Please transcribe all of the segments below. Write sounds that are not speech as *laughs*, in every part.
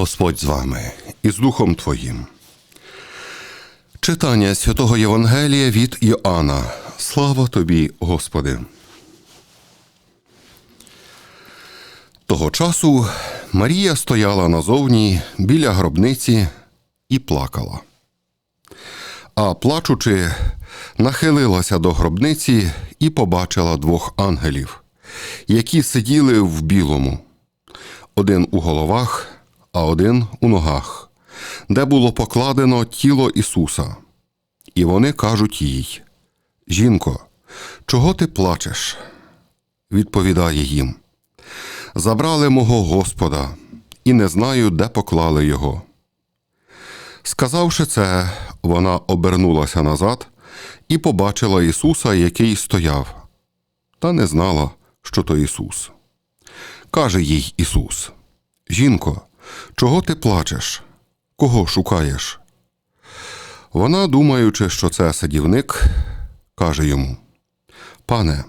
Господь з вами і з Духом Твоїм. Читання святого Євангелія від Йоанна. Слава тобі, Господи. Того часу Марія стояла назовні біля гробниці і плакала. А плачучи, нахилилася до гробниці і побачила двох ангелів, які сиділи в білому, один у головах, а один у ногах, де було покладено тіло Ісуса. І вони кажуть їй: Жінко, чого ти плачеш? Відповідає їм: Забрали мого Господа, і не знаю, де поклали його. Сказавши це, вона обернулася назад і побачила Ісуса, який стояв, та не знала, що то Ісус. Каже їй Ісус: Жінко, чого ти плачеш? Кого шукаєш? Вона, думаючи, що це садівник, каже йому: Пане,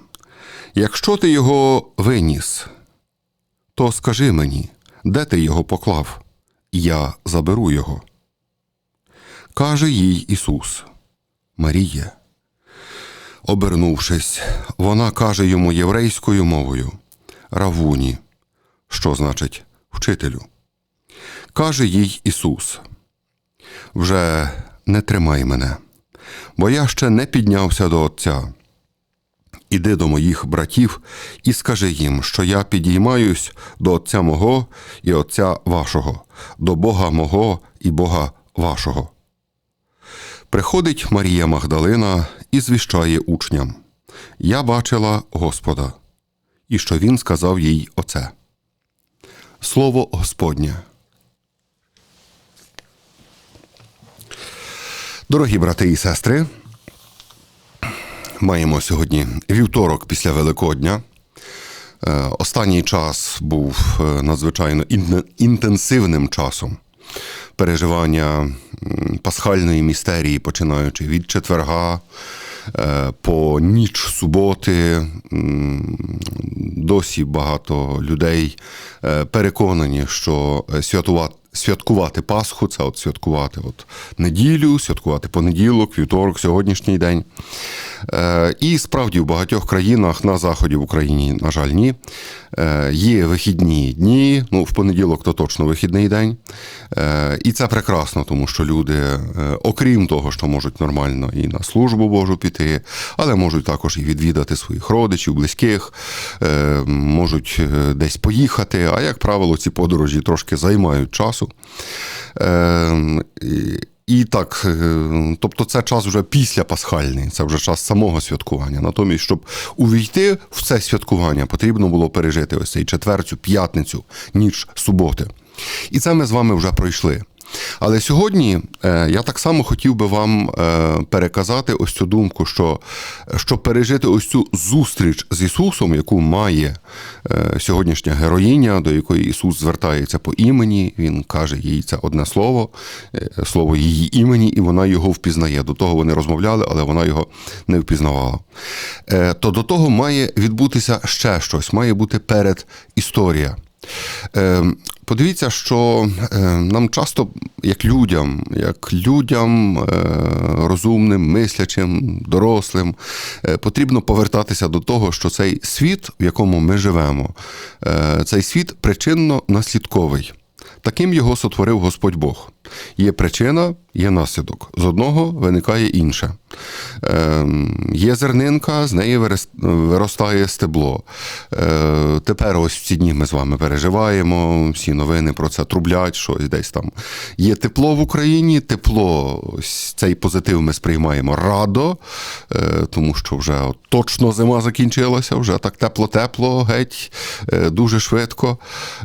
якщо ти його виніс, то скажи мені, де ти його поклав, я заберу його. Каже їй Ісус, Маріє. Обернувшись, вона каже йому єврейською мовою Равуні, що значить вчителю. Каже їй Ісус: Вже не тримай мене, бо я ще не піднявся до Отця. Іди до моїх братів і скажи їм, що я підіймаюсь до Отця мого і Отця вашого, до Бога мого і Бога вашого. Приходить Марія Магдалина і звіщає учням: Я бачила Господа, і що Він сказав їй оце. Слово Господнє. Дорогі брати і сестри, маємо сьогодні вівторок після Великодня. Е, Останній час був е, надзвичайно інтенсивним часом переживання пасхальної містерії, починаючи від четверга е, по ніч суботи. Досі багато людей переконані, що святувати. Святкувати Пасху, це от святкувати от неділю, святкувати понеділок, вівторок, сьогоднішній день. Е, і справді в багатьох країнах на заході в Україні, на жаль, ні. Е, є вихідні дні. Ну, в понеділок то точно вихідний день. Е, і це прекрасно, тому що люди, окрім того, що можуть нормально і на службу Божу піти, але можуть також і відвідати своїх родичів, близьких, можуть десь поїхати. А як правило, ці подорожі трошки займають часу. І- і так, е, тобто це час вже після пасхальний, це вже час самого святкування. Натомість, щоб увійти в це святкування, потрібно було пережити ось цей четвертю, п'ятницю, ніч суботи. І це ми з вами вже пройшли. Але сьогодні е, я так само хотів би вам е, переказати ось цю думку, що щоб пережити ось цю зустріч з Ісусом, яку має е, сьогоднішня героїня, до якої Ісус звертається по імені, Він каже їй це одне слово, слово її імені, і вона його впізнає. До того вони розмовляли, але вона його не впізнавала. То до того має відбутися ще щось, має бути перед історія. Е, Подивіться, що е, нам часто, як людям, як людям е, розумним, мислячим, дорослим, е, потрібно повертатися до того, що цей світ, в якому ми живемо, цей світ причинно-наслідковий. Таким його сотворив Господь Бог. Є причина, є наслідок. З одного виникає інше. Ем, є зернинка, з неї виростає стебло. Е, тепер ось в ці дні ми з вами переживаємо, всі новини про це трублять, щось десь там. Є тепло в Україні, тепло, ось цей позитив ми сприймаємо радо, е, тому що вже точно зима закінчилася, вже так тепло-тепло, геть, е, дуже швидко.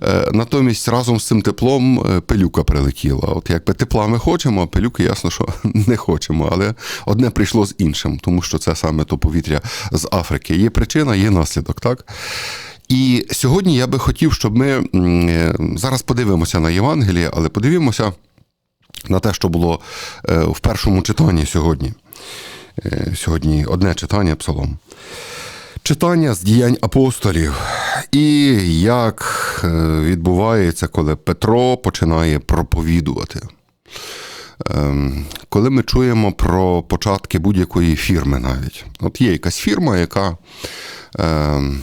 Е, Натомість разом з цим теплом е, пилюка прилетіла. От якби тепла ми хочемо, а пилюки ясно, що *laughs* не хочемо. Але одне прийшло з іншим, тому що це саме то повітря з Африки. Є причина, є наслідок, так? І сьогодні я би хотів, щоб ми е, зараз подивимося на Євангеліє, але подивимося на те, що було е, в першому читанні сьогодні. Е, Сьогодні одне читання псалом. Читання з діянь апостолів. І як е, відбувається, коли Петро починає проповідувати. Ем, Коли ми чуємо про початки будь-якої фірми навіть. От є якась фірма, яка ем,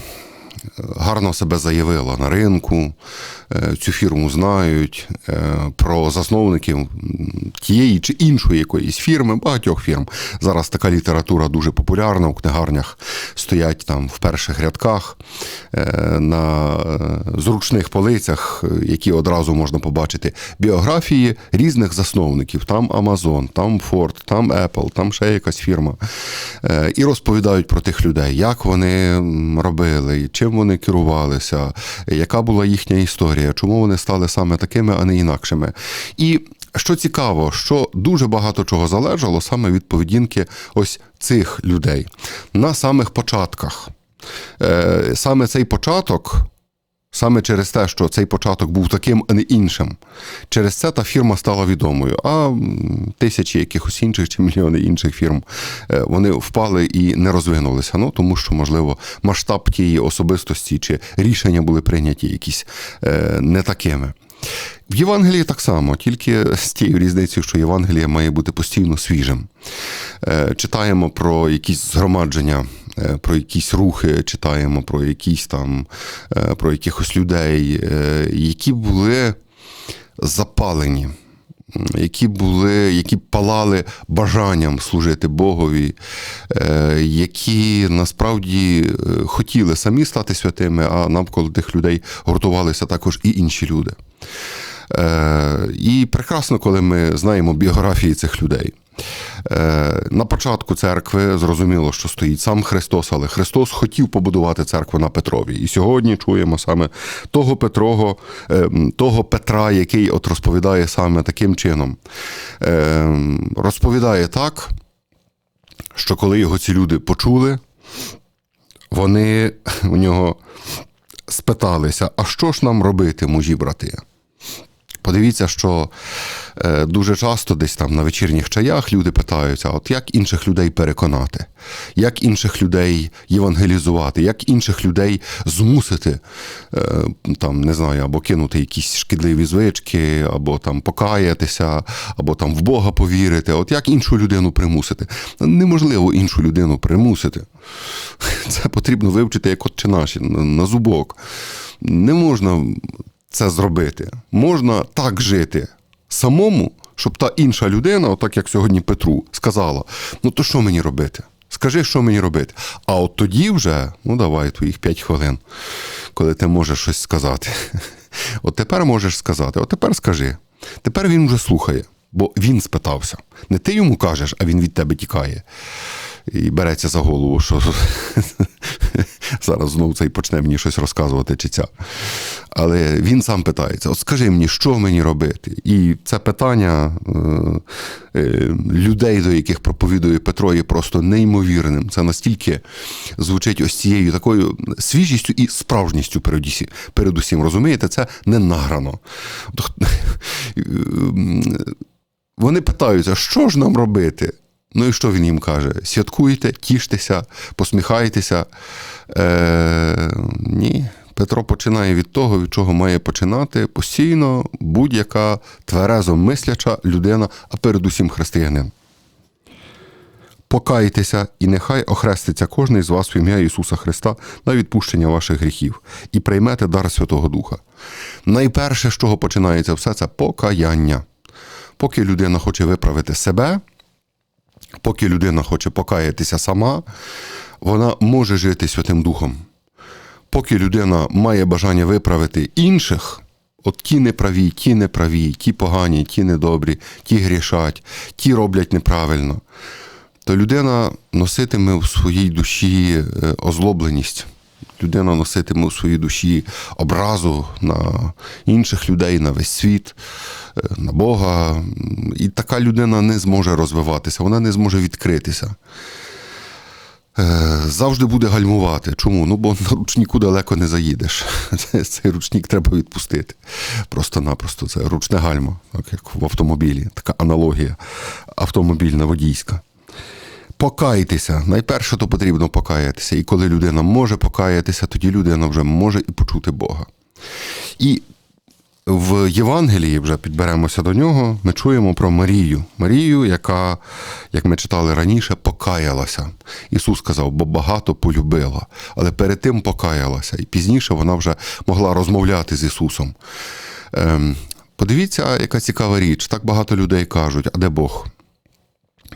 гарно себе заявила на ринку, е, цю фірму знають, е, про засновників тієї чи іншої якоїсь фірми, багатьох фірм. Зараз така література дуже популярна у книгарнях, стоять там в перших рядках е, на е, зручних полицях, е, які одразу можна побачити біографії різних засновників. Там Amazon, там Ford, там Apple, там ще якась фірма. І розповідають про тих людей, як вони робили, чим вони керувалися, яка була їхня історія, чому вони стали саме такими, а не інакшими. І що цікаво, що дуже багато чого залежало саме від поведінки ось цих людей на самих початках. Е, Саме цей початок. Саме через те, що цей початок був таким, а не іншим. Через це та фірма стала відомою. А тисячі якихось інших чи мільйони інших фірм е, вони впали і не розвинулися. Ну тому що, можливо, масштаб тієї особистості чи рішення були прийняті якісь е, не такими. В Євангелії так само, тільки з тією різницею, що Євангеліє має бути постійно свіжим. Е, Читаємо про якісь згромадження, е, про якісь рухи, читаємо про якісь там е, про якихось людей, які були запалені. Які були, які палали бажанням служити Богові, е, які насправді е, хотіли самі стати святими, а навколо тих людей гуртувалися також і інші люди. Е, І прекрасно, коли ми знаємо біографії цих людей. Е, На початку церкви зрозуміло, що стоїть сам Христос, але Христос хотів побудувати церкву на Петрові. І сьогодні чуємо саме того Петрого, е, того Петра, який от розповідає саме таким чином. Е, Розповідає так, що коли його ці люди почули, вони у нього спиталися: а що ж нам робити, мужі брати? Подивіться, що дуже часто десь там на вечірніх чаях люди питаються: от як інших людей переконати, як інших людей євангелізувати, як інших людей змусити е, там, не знаю, або кинути якісь шкідливі звички, або там покаятися, або там в Бога повірити. От як іншу людину примусити? Неможливо іншу людину примусити. *laughs* Це потрібно вивчити як отче наші на, на зубок. Не можна це зробити. Можна так жити самому, щоб та інша людина, отак як сьогодні Петру, сказала: ну то що мені робити? Скажи, що мені робити. А от тоді вже, ну давай твоїх 5 хвилин, коли ти можеш щось сказати. *laughs* От тепер можеш сказати, от тепер скажи. Тепер він вже слухає, бо він спитався. Не ти йому кажеш, а він від тебе тікає. І береться за голову, що *laughs* зараз знову цей почне мені щось розказувати чи ця. Але він сам питається: от скажи мені, що мені робити? І це питання е, е, людей, до яких проповідує Петро, є просто неймовірним. Це настільки звучить ось цією такою свіжістю і справжністю передусім. передусім розумієте, це не награно. *laughs* Вони питаються, що ж нам робити? Ну і що він їм каже? Святкуйте, тіштеся, посміхайтеся. Е, ні. Петро починає від того, від чого має починати постійно будь-яка тверезо мисляча людина, а передусім християнин. Покайтеся, і нехай охреститься кожний з вас в ім'я Ісуса Христа на відпущення ваших гріхів і приймете дар Святого Духа. Найперше, з чого починається все, це покаяння. Поки людина хоче виправити себе, поки людина хоче покаятися сама, вона може жити Святим Духом. Поки людина має бажання виправити інших, от ті неправі, ті неправі, ті погані, ті недобрі, ті грішать, ті роблять неправильно, то людина носитиме в своїй душі е, озлобленість. Людина носитиме в своїй душі образу на інших людей, на весь світ, на Бога. І така людина не зможе розвиватися, вона не зможе відкритися. Е, Завжди буде гальмувати. Чому? Ну, бо на ручнику далеко не заїдеш. *laughs* Цей ручник треба відпустити. Просто-напросто це ручне гальмо, так як в автомобілі. Така аналогія автомобільна водійська. Покайтеся. Найперше то потрібно покаятися. І коли людина може покаятися, тоді людина вже може і почути Бога. І в Євангелії вже підберемося до нього. Ми чуємо про Марію. Марію, яка, як ми читали раніше, покаялася. Ісус сказав, бо багато полюбила, але перед тим покаялася. І пізніше вона вже могла розмовляти з Ісусом. Ем, подивіться, яка цікава річ. Так багато людей кажуть, а де Бог?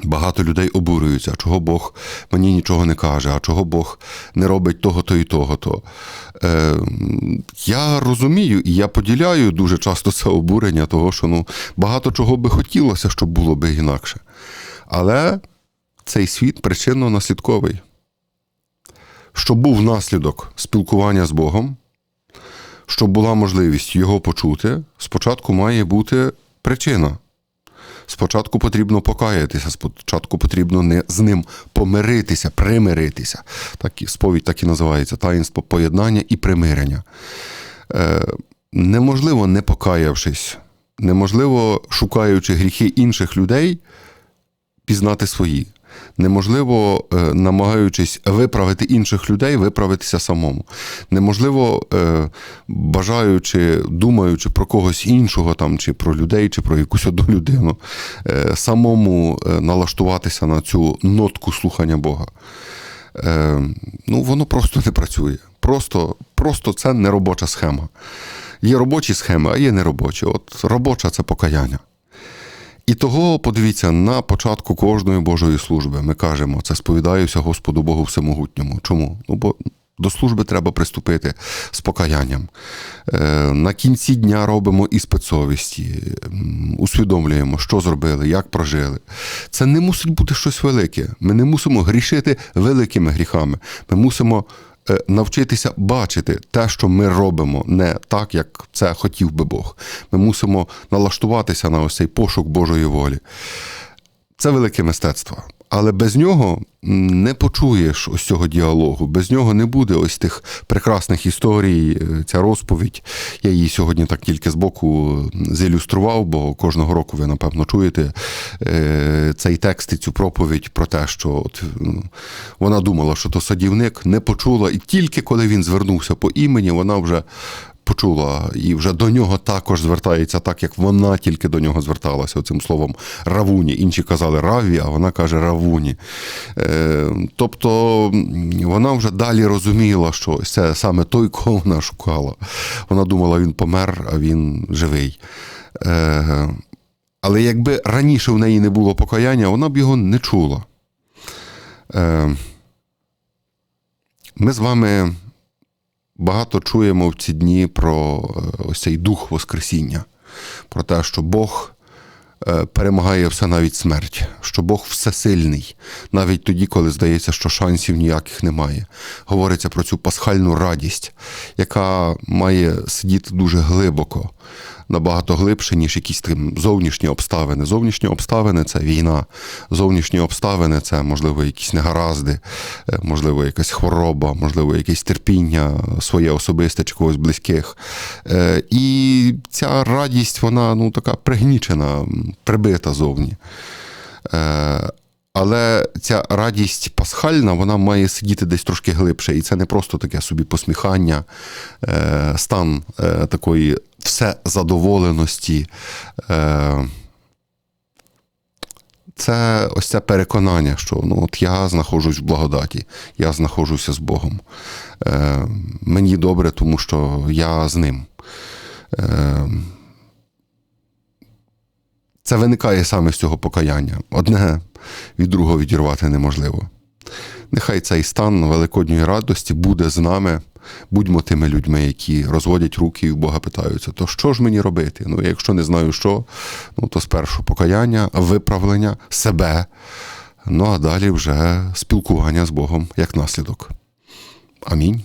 Багато людей обурюються, чого Бог мені нічого не каже, а чого Бог не робить того-то і того-то. Е, я розумію і я поділяю дуже часто це обурення, того, що ну, багато чого би хотілося, щоб було би інакше. Але цей світ причинно-наслідковий. Щоб був наслідок спілкування з Богом, щоб була можливість його почути, спочатку має бути причина. Спочатку потрібно покаятися, спочатку потрібно не з ним помиритися, примиритися. Так, сповідь так і називається таїнство поєднання і примирення. Е, неможливо, не покаявшись, неможливо, шукаючи гріхи інших людей, пізнати свої. Неможливо, е, намагаючись виправити інших людей, виправитися самому. Неможливо, е, бажаючи, думаючи про когось іншого, там, чи про людей, чи про якусь одну людину, е, самому налаштуватися на цю нотку слухання Бога. Ну, воно просто не працює. Просто, просто це не робоча схема. Є робочі схеми, а є неробочі. От робоча це покаяння. І того, подивіться, на початку кожної Божої служби ми кажемо, це сповідаюся Господу Богу Всемогутньому. Чому? Ну, бо до служби треба приступити з покаянням. Е, На кінці дня робимо іспит совісті, усвідомлюємо, що зробили, як прожили. Це не мусить бути щось велике. Ми не мусимо грішити великими гріхами. Ми мусимо навчитися бачити те, що ми робимо, не так, як це хотів би Бог. Ми мусимо налаштуватися на ось цей пошук Божої волі. Це велике мистецтво. Але без нього не почуєш ось цього діалогу, без нього не буде ось тих прекрасних історій, е, ця розповідь. Я її сьогодні так тільки збоку зілюстрував, бо кожного року ви, напевно, чуєте е, цей текст і цю проповідь про те, що от, вона думала, що то садівник, не почула, і тільки коли він звернувся по імені, вона вже почула і вже до нього також звертається так, як вона тільки до нього зверталася цим словом равуні. Інші казали раві, а вона каже равуні. Е, тобто вона вже далі розуміла, що це саме той, кого вона шукала. Вона думала, він помер, а він живий. Е, але якби раніше в неї не було покаяння, вона б його не чула. Е, ми з вами багато чуємо в ці дні про е, ось цей дух Воскресіння, про те, що Бог е, перемагає все навіть смерть, що Бог всесильний, навіть тоді, коли здається, що шансів ніяких немає. Говориться про цю пасхальну радість, яка має сидіти дуже глибоко. Набагато глибше, ніж якісь там зовнішні обставини. Зовнішні обставини це війна, зовнішні обставини це, можливо, якісь негаразди, е, можливо, якась хвороба, можливо, якесь терпіння своє особисте чи когось близьких. Е, І ця радість, вона ну, така пригнічена, прибита зовні. Але ця радість пасхальна, вона має сидіти десь трошки глибше. І це не просто таке собі посміхання, е, стан е, такої всезадоволеності. Е, Це ось це переконання, що ну, от я знаходжусь в благодаті, я знаходжуся з Богом. Мені добре, тому що я з ним. Це виникає саме з цього покаяння. Одне від другого відірвати неможливо. Нехай цей стан великодньої радості буде з нами. Будьмо тими людьми, які розводять руки і в Бога питаються, то що ж мені робити? Ну, якщо не знаю що, ну то спершу покаяння, виправлення себе, ну а далі вже спілкування з Богом як наслідок. Амінь.